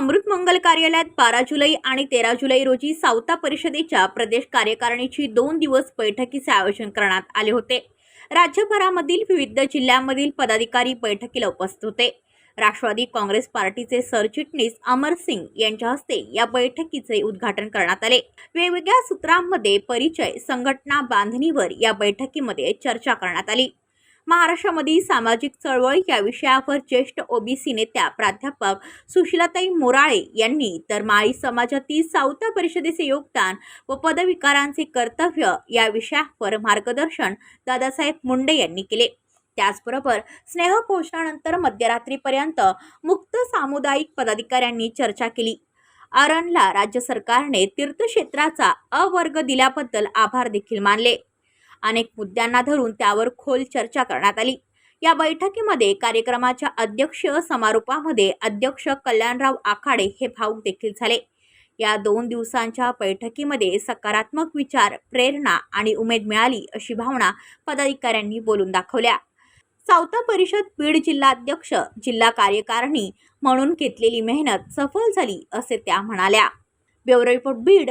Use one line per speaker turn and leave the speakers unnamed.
अमृत मंगल कार्यालयात बारा जुलै आणि तेरा जुलै रोजी सावता परिषदेच्या प्रदेश कार्यकारिणीची दोन दिवस बैठकीचे आयोजन करण्यात आले होते. राज्यभरामधील विविध जिल्ह्यांमधील पदाधिकारी बैठकीला उपस्थित होते. राष्ट्रवादी काँग्रेस पार्टीचे सरचिटणीस अमर सिंग यांच्या हस्ते या बैठकीचे उद्घाटन करण्यात आले. वेगवेगळ्या सूत्रांमध्ये परिचय संघटना बांधणीवर या बैठकीमध्ये चर्चा करण्यात आली. महाराष्ट्रामधील सामाजिक चळवळ या विषयावर ज्येष्ठ ओबीसी नेत्या प्राध्यापक सुशीलाताई मोराळे यांनी तर माळी समाजातील सावता परिषदेचे योगदान व पदविकारांचे कर्तव्य या विषयावर मार्गदर्शन दादासाहेब मुंडे यांनी केले. त्याचबरोबर स्नेहघोषणानंतर मध्यरात्रीपर्यंत मुक्त सामुदायिक पदाधिकाऱ्यांनी चर्चा केली. अरणला राज्य सरकारने तीर्थक्षेत्राचा अवर्ग दिल्याबद्दल आभार देखील मानले. अनेक मुद्द्यांना धरून त्यावर खोल चर्चा करण्यात आली. या बैठकीमध्ये कार्यक्रमाच्या अध्यक्ष समारोपामध्ये अध्यक्ष कल्याणराव आखाडे हे भाऊक देखील झाले. या दोन दिवसांच्या बैठकीमध्ये सकारात्मक विचार प्रेरणा आणि उमेद मिळाली अशी भावना पदाधिकाऱ्यांनी बोलून दाखवल्या. सावता परिषद बीड जिल्हाध्यक्ष जिल्हा कार्यकारिणी म्हणून घेतलेली मेहनत सफल झाली असे त्या म्हणाल्या. Bureau report Beed.